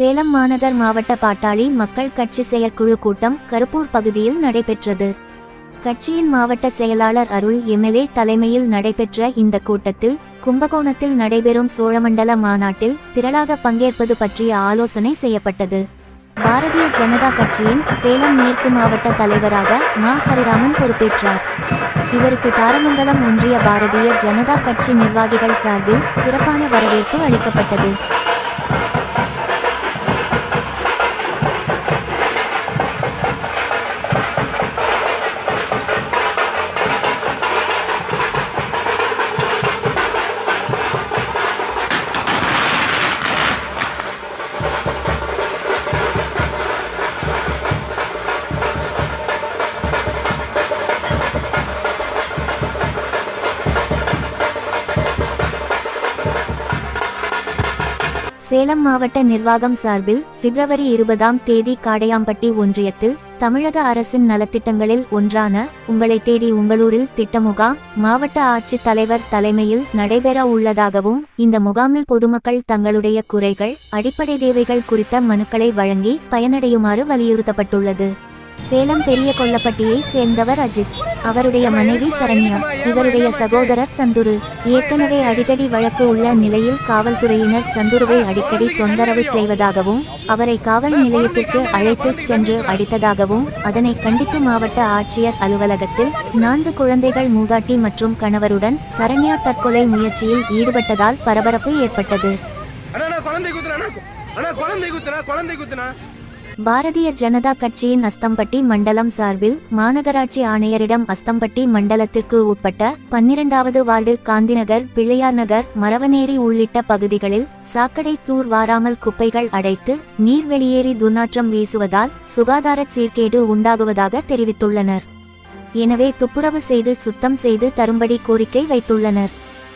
சேலம் மாநகர் மாவட்ட பாட்டாளி மக்கள் கட்சி செயற்குழு கூட்டம் கருப்பூர் பகுதியில் நடைபெற்றது. கட்சியின் மாவட்ட செயலாளர் அருள் எம்எல்ஏ தலைமையில் நடைபெற்ற இந்த கூட்டத்தில் கும்பகோணத்தில் நடைபெறும் சோழமண்டல மாநாட்டில் திரளாக பங்கேற்பது பற்றிய ஆலோசனை செய்யப்பட்டது. பாரதிய ஜனதா கட்சியின் சேலம் மேற்கு மாவட்ட தலைவராக மா. ஹரிராமன் பொறுப்பேற்றார். இவருக்கு தாரமங்கலம் ஒன்றிய பாரதிய ஜனதா கட்சி நிர்வாகிகள் சார்பில் சிறப்பான வரவேற்பு அளிக்கப்பட்டது. சேலம் மாவட்ட நிர்வாகம் சார்பில் பிப்ரவரி இருபதாம் தேதி காடையாம்பட்டி ஒன்றியத்தில் தமிழக அரசின் நலத்திட்டங்களில் ஒன்றான உங்களை தேடி உங்களூரில் திட்ட முகாம் மாவட்ட ஆட்சித் தலைவர் தலைமையில் நடைபெற உள்ளதாகவும் இந்த முகாமில் பொதுமக்கள் தங்களுடைய குறைகள் அடிப்படை தேவைகள் குறித்த மனுக்களை வழங்கி பயனடையுமாறு வலியுறுத்தப்பட்டுள்ளது. சேலம் பெரிய கொல்லப்பட்டியை சேர்ந்தவர் அஜித். அவருடைய மனைவி சரண்யா இவருடைய சகோதரர் சந்துரு. ஏற்கனவே அடிக்கடி வழக்கு உள்ள நிலையில் காவல்துறையினர் சந்துருவை அடிக்கடி தொந்தரவு செய்வதாகவும் அவரை காவல் நிலையத்திற்கு அழைத்துச் சென்று அடித்ததாகவும் அதனை கண்டித்து மாவட்ட ஆட்சியர் அலுவலகத்தில் நான்கு குழந்தைகள் மூதாட்டி மற்றும் கணவருடன் சரண்யா தற்கொலை முயற்சியில் ஈடுபட்டதால் பரபரப்பு ஏற்பட்டது. குழந்தை குத்துனா குழந்தை குத்துனா குழந்தை குத்துனா பாரதிய ஜனதா கட்சியின் அஸ்தம்பட்டி மண்டலம் சார்பில் மாநகராட்சி ஆணையரிடம் அஸ்தம்பட்டி மண்டலத்திற்கு உட்பட்ட பன்னிரண்டாவது வார்டு காந்திநகர் பிள்ளையார் நகர் மரவநேரி உள்ளிட்ட பகுதிகளில் சாக்கடை தூர் வாராமல் குப்பைகள் அடைத்து நீர் வெளியேறி துர்நாற்றம் வீசுவதால் சுகாதார சீர்கேடு உண்டாகுவதாக தெரிவித்துள்ளனர். எனவே துப்புரவு செய்து சுத்தம் செய்து தரும்படி கோரிக்கை வைத்துள்ளனர்.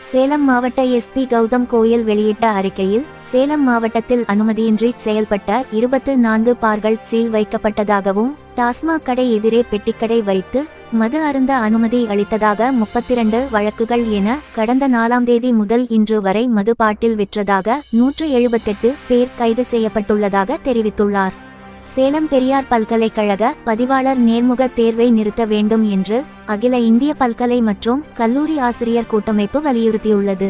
சேலம் மாவட்ட எஸ்பி கௌதம் கோயல் வெளியிட்ட அறிக்கையில் சேலம் மாவட்டத்தில் அனுமதியின்றி செயல்பட்ட இருபத்து நான்கு பார்கள் சீல் வைக்கப்பட்டதாகவும் டாஸ்மாக் கடை எதிரே பெட்டிக்கடை வைத்து மது அருந்த அனுமதி அளித்ததாக முப்பத்திரண்டு வழக்குகள் என கடந்த நாலாம் தேதி முதல் இன்று வரை மது பாட்டில் விற்றதாக நூற்று எழுபத்தெட்டு பேர் கைது செய்யப்பட்டுள்ளதாக தெரிவித்துள்ளார். சேலம் பெரியார் பல்கலைக்கழக பதிவாளர் நேர்முக தேர்வை நிறுத்த வேண்டும் என்று அகில இந்திய பல்கலை மற்றும் கல்லூரி ஆசிரியர் கூட்டமைப்பு வலியுறுத்தியுள்ளது.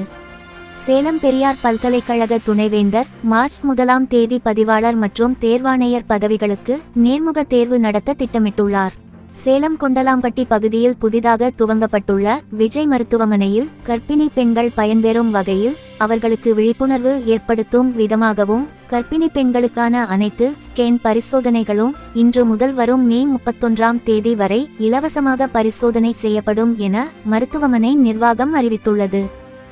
சேலம் பெரியார் பல்கலைக்கழக துணைவேந்தர் மார்ச் முதலாம் தேதி பதிவாளர் மற்றும் தேர்வாணையர் பதவிகளுக்கு நேர்முக தேர்வு நடத்த திட்டமிட்டுள்ளார். சேலம் கொண்டலாம்பட்டி பகுதியில் புதிதாக துவங்கப்பட்டுள்ள விஜய் மருத்துவமனையில் கர்ப்பிணி பெண்கள் பயன்பெறும் வகையில் அவர்களுக்கு விழிப்புணர்வு ஏற்படுத்தும் விதமாகவும் கர்ப்பிணி பெண்களுக்கான அனைத்து ஸ்கேன் பரிசோதனைகளும் இன்று முதல் வரும் மே முப்பத்தொன்றாம் தேதி வரை இலவசமாக பரிசோதனை செய்யப்படும் என மருத்துவமனை நிர்வாகம் அறிவித்துள்ளது.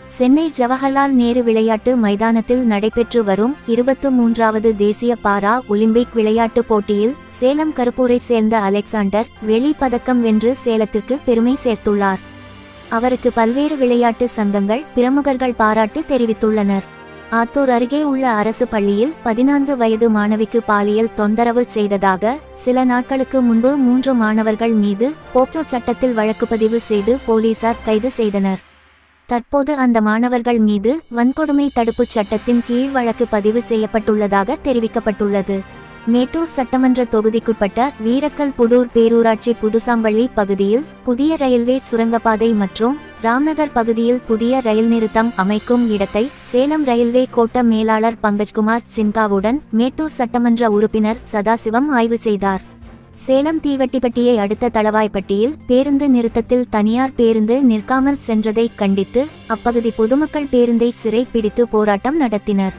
சென்னை ஜவஹர்லால் நேரு விளையாட்டு மைதானத்தில் நடைபெற்று வரும் இருபத்து மூன்றாவது தேசிய பாரா ஒலிம்பிக் விளையாட்டுப் போட்டியில் சேலம் கருப்பூரை சேர்ந்த அலெக்சாண்டர் வெளி பதக்கம் வென்று சேலத்திற்கு பெருமை சேர்த்துள்ளார். அவருக்கு பல்வேறு விளையாட்டு சங்கங்கள் பிரமுகர்கள் பாராட்டு தெரிவித்துள்ளனர். ஆத்தூர் அருகே உள்ள அரசு பள்ளியில் பதினான்கு வயது மாணவிக்கு பாலியல் தொந்தரவு செய்ததாக சில நாட்களுக்கு முன்பு மூன்று மாணவர்கள் மீது போக்சோ சட்டத்தில் வழக்கு பதிவு செய்து போலீசார் கைது செய்தனர். தற்போது அந்த மாணவர்கள் மீது வன்கொடுமை தடுப்புச் சட்டத்தின் கீழ் வழக்கு பதிவு செய்யப்பட்டுள்ளதாக தெரிவிக்கப்பட்டுள்ளது. மேட்டூர் சட்டமன்ற தொகுதிக்குட்பட்ட வீரக்கல் புடூர் பேரூராட்சி புதுசாம்பள்ளி பகுதியில் புதிய ரயில்வே சுரங்கப்பாதை மற்றும் ராம்நகர் பகுதியில் புதிய ரயில் நிறுத்தம் அமைக்கும் இடத்தை சேலம் ரயில்வே கோட்ட மேலாளர் பங்கஜ்குமார் சின்காவுடன் மேட்டூர் சட்டமன்ற உறுப்பினர் சதாசிவம் ஆய்வு செய்தார். சேலம் தீவட்டிப்பட்டியை அடுத்த தளவாய்ப்பட்டியில் பேருந்து நிறுத்தத்தில் தனியார் பேருந்து நிற்காமல் சென்றதை கண்டித்து அப்பகுதி பொதுமக்கள் பேருந்தை சிறை பிடித்து போராட்டம் நடத்தினர்.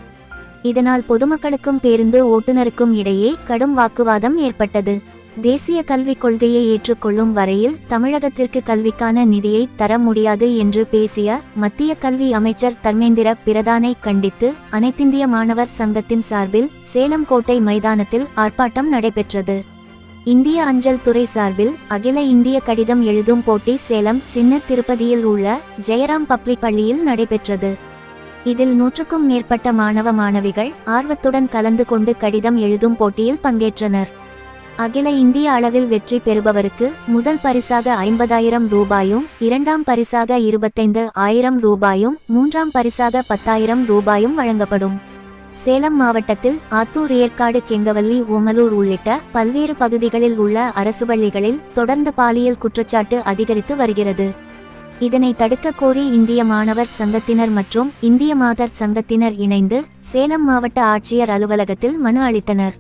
இதனால் பொதுமக்களுக்கும் பேருந்து ஓட்டுநருக்கும் இடையே கடும் வாக்குவாதம் ஏற்பட்டது. தேசிய கல்விக் கொள்கையை ஏற்றுக்கொள்ளும் வரையில் தமிழகத்திற்கு கல்விக்கான நிதியை தர முடியாது என்று பேசிய மத்திய கல்வி அமைச்சர் தர்மேந்திர பிரதானை கண்டித்து அனைத்திந்திய மாணவர் சங்கத்தின் சார்பில் சேலம் கோட்டை மைதானத்தில் ஆர்ப்பாட்டம் நடைபெற்றது. இந்திய அஞ்சல் துறை சார்பில் அகில இந்திய கடிதம் எழுதும் போட்டி சேலம் சின்ன திருப்பதியில் உள்ள ஜெயராம் பப்ளிக் பள்ளியில் நடைபெற்றது. இதில் நூற்றுக்கும் மேற்பட்ட மாணவ மாணவிகள் ஆர்வத்துடன் கலந்து கொண்டு கடிதம் எழுதும் போட்டியில் பங்கேற்றனர். அகில இந்திய அளவில் வெற்றி பெறுபவருக்கு முதல் பரிசாக ஐம்பதாயிரம் ரூபாயும் இரண்டாம் பரிசாக இருபத்தைந்து ஆயிரம் ரூபாயும் மூன்றாம் பரிசாக பத்தாயிரம் ரூபாயும் வழங்கப்படும். சேலம் மாவட்டத்தில் ஆத்தூர் ஏற்காடு கெங்கவல்லி ஓமலூர் உள்ளிட்ட பல்வேறு பகுதிகளில் உள்ள அரசு பள்ளிகளில் தொடர்ந்து பாலியல் குற்றச்சாட்டு அதிகரித்து வருகிறது. இதனை தடுக்க கோரி இந்திய மாணவர் சங்கத்தினர் மற்றும் இந்திய மாதர் சங்கத்தினர் இணைந்து சேலம் மாவட்ட ஆட்சியர் அலுவலகத்தில் மனு அளித்தனர்.